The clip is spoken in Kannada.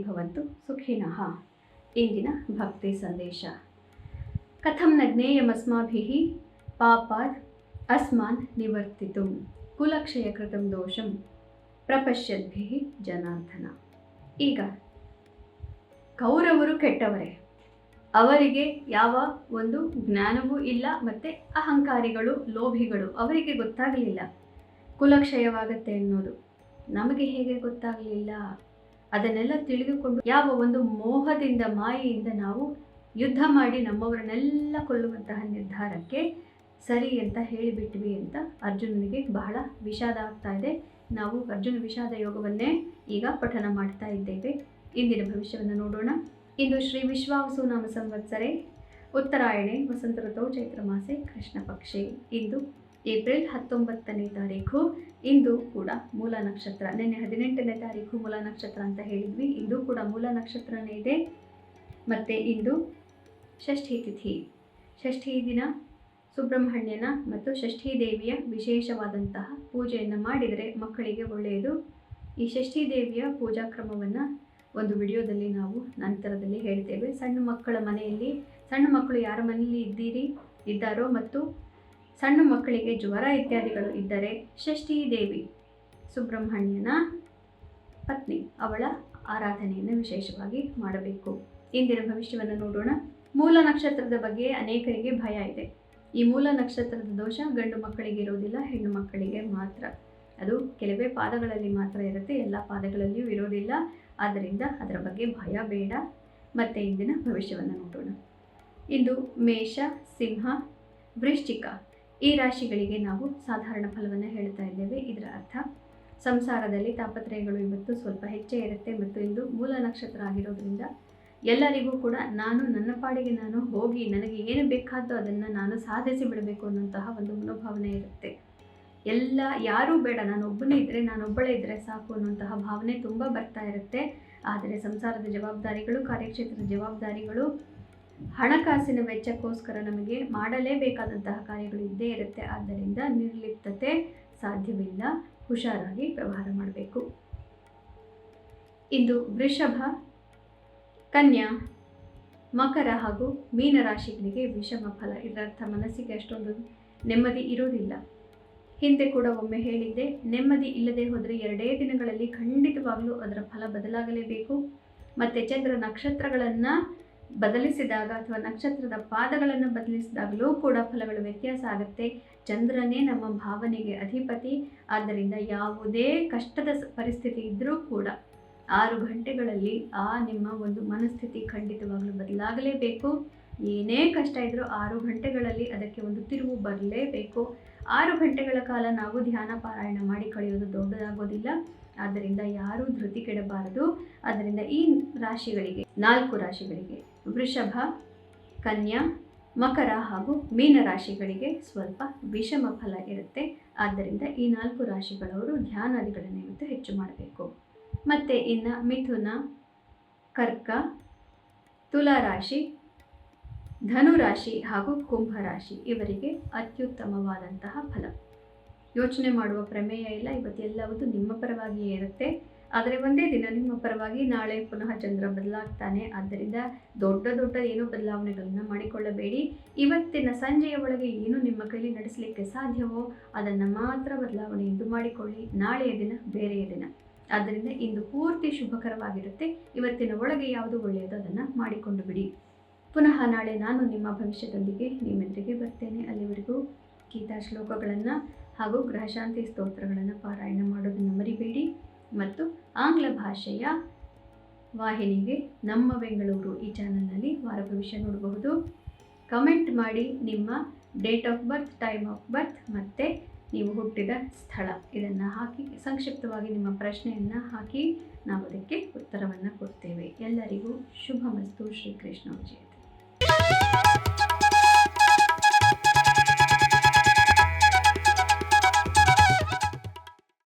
ಭವಂತು ಸುಖಿನಃ. ಇಂದಿನ ಭಕ್ತಿ ಸಂದೇಶ. ಕಥಂ ನ ಜ್ಞೇಯಮಸ್ಮಾಭಿಃ ಪಾಪಾದ್ ಅಸ್ಮಾನ್ ನಿವರ್ತಿತು ಕುಲಕ್ಷಯ ಕೃತಂ ದೋಷಂ ಪ್ರಪಶ್ಯದ್ಭಿ ಜನಾರ್ದನ. ಈಗ ಕೌರವರು ಕೆಟ್ಟವರೇ. ಅವರಿಗೆ ಯಾವ ಒಂದು ಜ್ಞಾನವೂ ಇಲ್ಲ ಮತ್ತು ಅಹಂಕಾರಿಗಳು, ಲೋಭಿಗಳು ಅವರಿಗೆ ಗೊತ್ತಾಗಲಿಲ್ಲ. ಕುಲಕ್ಷಯವಾಗತ್ತೆ ಅನ್ನೋದು ನಮಗೆ ಹೇಗೆ ಗೊತ್ತಾಗಲಿಲ್ಲ? ಅದನ್ನೆಲ್ಲ ತಿಳಿದುಕೊಂಡು ಯಾವ ಒಂದು ಮೋಹದಿಂದ, ಮಾಯೆಯಿಂದ ನಾವು ಯುದ್ಧ ಮಾಡಿ ನಮ್ಮವರನ್ನೆಲ್ಲ ಕೊಲ್ಲುವಂತಹ ನಿರ್ಧಾರಕ್ಕೆ ಸರಿ ಅಂತ ಹೇಳಿಬಿಟ್ವಿ ಅಂತ ಅರ್ಜುನನಿಗೆ ಬಹಳ ವಿಷಾದ ಆಗ್ತಾ ಇದೆ. ನಾವು ಅರ್ಜುನ ವಿಷಾದ ಯೋಗವನ್ನೇ ಈಗ ಪಠನ ಮಾಡ್ತಾ ಇದ್ದೇವೆ. ಇಂದಿನ ಭವಿಷ್ಯವನ್ನು ನೋಡೋಣ. ಇಂದು ಶ್ರೀ ವಿಶ್ವಾವಸು ನಾಮ ಸಂವತ್ಸರೆ. ಉತ್ತರಾಯಣೆ ವಸಂತ ಋತು ಚೈತ್ರ ಮಾಸೆ, ಕೃಷ್ಣ ಪಕ್ಷೆ. ಇಂದು ಏಪ್ರಿಲ್ ಹತ್ತೊಂಬತ್ತನೇ ತಾರೀಕು ಇಂದು ಕೂಡ ಮೂಲ ನಕ್ಷತ್ರ, ನಿನ್ನೆ ಹದಿನೆಂಟನೇ ತಾರೀಕು ಮೂಲ ನಕ್ಷತ್ರ ಅಂತ ಹೇಳಿದ್ವಿ, ಇಂದು ಕೂಡ ಮೂಲ ನಕ್ಷತ್ರನೇ ಇದೆ. ಮತ್ತು ಇಂದು ಷಷ್ಠಿ ತಿಥಿ. ಷಷ್ಠಿ ದಿನ ಸುಬ್ರಹ್ಮಣ್ಯನ ಮತ್ತು ಷಷ್ಠಿ ದೇವಿಯ ವಿಶೇಷವಾದಂತಹ ಪೂಜೆಯನ್ನು ಮಾಡಿದರೆ ಮಕ್ಕಳಿಗೆ ಒಳ್ಳೆಯದು. ಈ ಷಷ್ಠಿ ದೇವಿಯ ಪೂಜಾ ಕ್ರಮವನ್ನು ಒಂದು ವಿಡಿಯೋದಲ್ಲಿ ನಾವು ನಂತರದಲ್ಲಿ ಹೇಳ್ತೇವೆ. ಸಣ್ಣ ಮಕ್ಕಳ ಮನೆಯಲ್ಲಿ, ಸಣ್ಣ ಮಕ್ಕಳು ಯಾರ ಮನೆಯಲ್ಲಿ ಇದ್ದೀರಿ, ಇದ್ದಾರೋ ಮತ್ತು ಸಣ್ಣ ಮಕ್ಕಳಿಗೆ ಜ್ವರ ಇತ್ಯಾದಿಗಳು ಇದ್ದರೆ ಷಷ್ಠಿ ದೇವಿ ಸುಬ್ರಹ್ಮಣ್ಯನ ಪತ್ನಿ ಅವಳ ಆರಾಧನೆಯನ್ನು ವಿಶೇಷವಾಗಿ ಮಾಡಬೇಕು. ಇಂದಿನ ಭವಿಷ್ಯವನ್ನು ನೋಡೋಣ. ಮೂಲ ನಕ್ಷತ್ರದ ಬಗ್ಗೆ ಅನೇಕರಿಗೆ ಭಯ ಇದೆ. ಈ ಮೂಲ ನಕ್ಷತ್ರದ ದೋಷ ಗಂಡು ಮಕ್ಕಳಿಗೆ ಇರೋದಿಲ್ಲ ಹೆಣ್ಣು ಮಕ್ಕಳಿಗೆ ಮಾತ್ರ. ಅದು ಕೆಲವೇ ಪಾದಗಳಲ್ಲಿ ಮಾತ್ರ ಇರುತ್ತೆ, ಎಲ್ಲ ಪಾದಗಳಲ್ಲಿಯೂ ಇರೋದಿಲ್ಲ ಆದ್ದರಿಂದ ಅದರ ಬಗ್ಗೆ ಭಯ ಬೇಡ. ಮತ್ತೆ ಇಂದಿನ ಭವಿಷ್ಯವನ್ನು ನೋಡೋಣ. ಇಂದು ಮೇಷ, ಸಿಂಹ, ವೃಶ್ಚಿಕ. ಈ ರಾಶಿಗಳಿಗೆ ನಾವು ಸಾಧಾರಣ ಫಲವನ್ನು ಹೇಳ್ತಾ ಇದ್ದೇವೆ. ಇದರ ಅರ್ಥ, ಸಂಸಾರದಲ್ಲಿ ತಾಪತ್ರಯಗಳು ಇವತ್ತು ಸ್ವಲ್ಪ ಹೆಚ್ಚೇ ಇರುತ್ತೆ ಮತ್ತು ಇಂದು ಮೂಲ ನಕ್ಷತ್ರ ಆಗಿರೋದ್ರಿಂದ ಎಲ್ಲರಿಗೂ ಕೂಡ ನಾನು ನನ್ನ ಪಾಡಿಗೆ ನಾನು ಹೋಗಿ ನನಗೆ ಏನು ಬೇಕಾದೋ ಅದನ್ನು ನಾನು ಸಾಧಿಸಿ ಬಿಡಬೇಕು ಅನ್ನೋಂತಹ ಒಂದು ಮನೋಭಾವನೆ ಇರುತ್ತೆ. ಎಲ್ಲ ಯಾರೂ ಬೇಡ, ನಾನು ಒಬ್ಬನೇ ಇದ್ದರೆ ನಾನೊಬ್ಬಳೇ ಇದ್ದರೆ ಸಾಕು ಅನ್ನೋಂತಹ ಭಾವನೆ ತುಂಬ ಬರ್ತಾ ಇರುತ್ತೆ. ಆದರೆ ಸಂಸಾರದ ಜವಾಬ್ದಾರಿಗಳು, ಕಾರ್ಯಕ್ಷೇತ್ರದ ಜವಾಬ್ದಾರಿಗಳು ಹಣಕಾಸಿನ ವೆಚ್ಚಕ್ಕೋಸ್ಕರ ನಮಗೆ ಮಾಡಲೇಬೇಕಾದಂತಹ ಕಾರ್ಯಗಳು ಇದ್ದೇ ಇರುತ್ತೆ. ಆದ್ದರಿಂದ ನಿರ್ಲಿಪ್ತತೆ ಸಾಧ್ಯವಿಲ್ಲ. ಹುಷಾರಾಗಿ ವ್ಯವಹಾರ ಮಾಡಬೇಕು. ಇಂದು ವೃಷಭ, ಕನ್ಯಾ, ಮಕರ ಹಾಗೂ ಮೀನರಾಶಿಗಳಿಗೆ ವಿಷಮ ಫಲ. ಇದರರ್ಥ ಮನಸ್ಸಿಗೆ ಅಷ್ಟೊಂದು ನೆಮ್ಮದಿ ಇರೋದಿಲ್ಲ ಹಿಂದೆ ಕೂಡ ಒಮ್ಮೆ ಹೇಳಿದ್ದೆ, ನೆಮ್ಮದಿ ಇಲ್ಲದೆ ಹೋದರೆ ಎರಡೇ ದಿನಗಳಲ್ಲಿ ಖಂಡಿತವಾಗಲೂ ಅದರ ಫಲ ಬದಲಾಗಲೇಬೇಕು. ಮತ್ತು ಚಂದ್ರ ನಕ್ಷತ್ರಗಳನ್ನು ಬದಲಿಸಿದಾಗ ಅಥವಾ ನಕ್ಷತ್ರದ ಪಾದಗಳನ್ನು ಬದಲಿಸಿದಾಗಲೂ ಕೂಡ ಫಲಗಳು ವ್ಯತ್ಯಾಸ ಆಗುತ್ತೆ. ಚಂದ್ರನೇ ನಮ್ಮ ಭಾವನೆಗೆ ಅಧಿಪತಿ. ಆದ್ದರಿಂದ ಯಾವುದೇ ಕಷ್ಟದ ಪರಿಸ್ಥಿತಿ ಇದ್ದರೂ ಕೂಡ ಆರು ಗಂಟೆಗಳಲ್ಲಿ ಆ ನಿಮ್ಮ ಒಂದು ಮನಸ್ಥಿತಿ ಖಂಡಿತವಾಗಲೂ ಬದಲಾಗಲೇಬೇಕು. ಏನೇ ಕಷ್ಟ ಇದ್ದರೂ ಆರು ಗಂಟೆಗಳಲ್ಲಿ ಅದಕ್ಕೆ ಒಂದು ತಿರುವು ಬರಲೇಬೇಕು. ಆರು ಗಂಟೆಗಳ ಕಾಲ ನಾವು ಧ್ಯಾನ ಪಾರಾಯಣ ಮಾಡಿ ಕಳೆಯೋದು ದೊಡ್ಡದಾಗೋದಿಲ್ಲ. ಆದ್ದರಿಂದ ಯಾರೂ ಧೃತಿ ಕೆಡಬಾರದು. ಆದ್ದರಿಂದ ಈ ರಾಶಿಗಳಿಗೆ ನಾಲ್ಕು ರಾಶಿಗಳಿಗೆ ವೃಷಭ, ಕನ್ಯಾ, ಮಕರ ಹಾಗೂ ಮೀನ ರಾಶಿಗಳಿಗೆ ಸ್ವಲ್ಪ ವಿಷಮ ಫಲ ಇರುತ್ತೆ. ಆದ್ದರಿಂದ ಈ ನಾಲ್ಕು ರಾಶಿಗಳವರು ಧ್ಯಾನಾದಿಗಳನ್ನು ಇವತ್ತು ಹೆಚ್ಚು ಮಾಡಬೇಕು. ಮತ್ತು ಇನ್ನು ಮಿಥುನ, ಕರ್ಕ ತುಲಾ ರಾಶಿ ಧನುರಾಶಿ ಹಾಗೂ ಕುಂಭರಾಶಿ ಇವರಿಗೆ ಅತ್ಯುತ್ತಮವಾದಂತಹ ಫಲ. ಯೋಚನೆ ಮಾಡುವ ಪ್ರಮೇಯ ಇಲ್ಲ. ಇವತ್ತೆಲ್ಲವೂ ನಿಮ್ಮ ಪರವಾಗಿಯೇ ಇರುತ್ತೆ. ಆದರೆ ಒಂದೇ ದಿನ ನಿಮ್ಮ ಪರವಾಗಿ ನಾಳೆ ಪುನಃ ಚಂದ್ರ ಬದಲಾಗ್ತಾನೆ. ಆದ್ದರಿಂದ ದೊಡ್ಡ ದೊಡ್ಡ ಏನೋ ಬದಲಾವಣೆಗಳನ್ನು ಮಾಡಿಕೊಳ್ಳಬೇಡಿ. ಇವತ್ತಿನ ಸಂಜೆಯ ಒಳಗೆ ಏನು ನಿಮ್ಮ ಕೈಲಿ ನಡೆಸಲಿಕ್ಕೆ ಸಾಧ್ಯವೋ ಅದನ್ನು ಮಾತ್ರ ಬದಲಾವಣೆ ಎಂದು ಮಾಡಿಕೊಳ್ಳಿ. ನಾಳೆಯ ದಿನ, ಬೇರೆಯ ದಿನ. ಆದ್ದರಿಂದ ಇಂದು ಪೂರ್ತಿ ಶುಭಕರವಾಗಿರುತ್ತೆ. ಇವತ್ತಿನ ಒಳಗೆ ಯಾವುದು ಒಳ್ಳೆಯದು ಅದನ್ನು ಮಾಡಿಕೊಂಡು ಬಿಡಿ. ಪುನಃ ನಾಳೆ ನಾನು ನಿಮ್ಮ ಭವಿಷ್ಯದೊಂದಿಗೆ ನಿಮ್ಮೆದುರಿಗೆ ಬರ್ತೇನೆ. ಅಲ್ಲಿವರೆಗೂ ಗೀತಾ ಶ್ಲೋಕಗಳನ್ನು ಹಾಗೂ ಗ್ರಹಶಾಂತಿ ಸ್ತೋತ್ರಗಳನ್ನು ಪಾರಾಯಣ ಮಾಡೋದನ್ನು ಮರಿಬೇಡಿ. ಮತ್ತು ಆಂಗ್ಲ ಭಾಷೆಯ ವಾಹಿನಿಗೆ ನಮ್ಮ ಬೆಂಗಳೂರು ಈ ಚಾನಲ್ನಲ್ಲಿ ವಾರ ಭವಿಷ್ಯ ನೋಡಬಹುದು. ಕಮೆಂಟ್ ಮಾಡಿ ನಿಮ್ಮ date of birth time of birth ಮತ್ತು ನೀವು ಹುಟ್ಟಿದ ಸ್ಥಳ. ಇದನ್ನು ಹಾಕಿ, ಸಂಕ್ಷಿಪ್ತವಾಗಿ ನಿಮ್ಮ ಪ್ರಶ್ನೆಯನ್ನು ಹಾಕಿ ನಾವು ಅದಕ್ಕೆ ಉತ್ತರವನ್ನು ಕೊಡ್ತೇವೆ. ಎಲ್ಲರಿಗೂ ಶುಭ ಮಸ್ತು. ಶ್ರೀಕೃಷ್ಣ ವಿಜಯತೆ.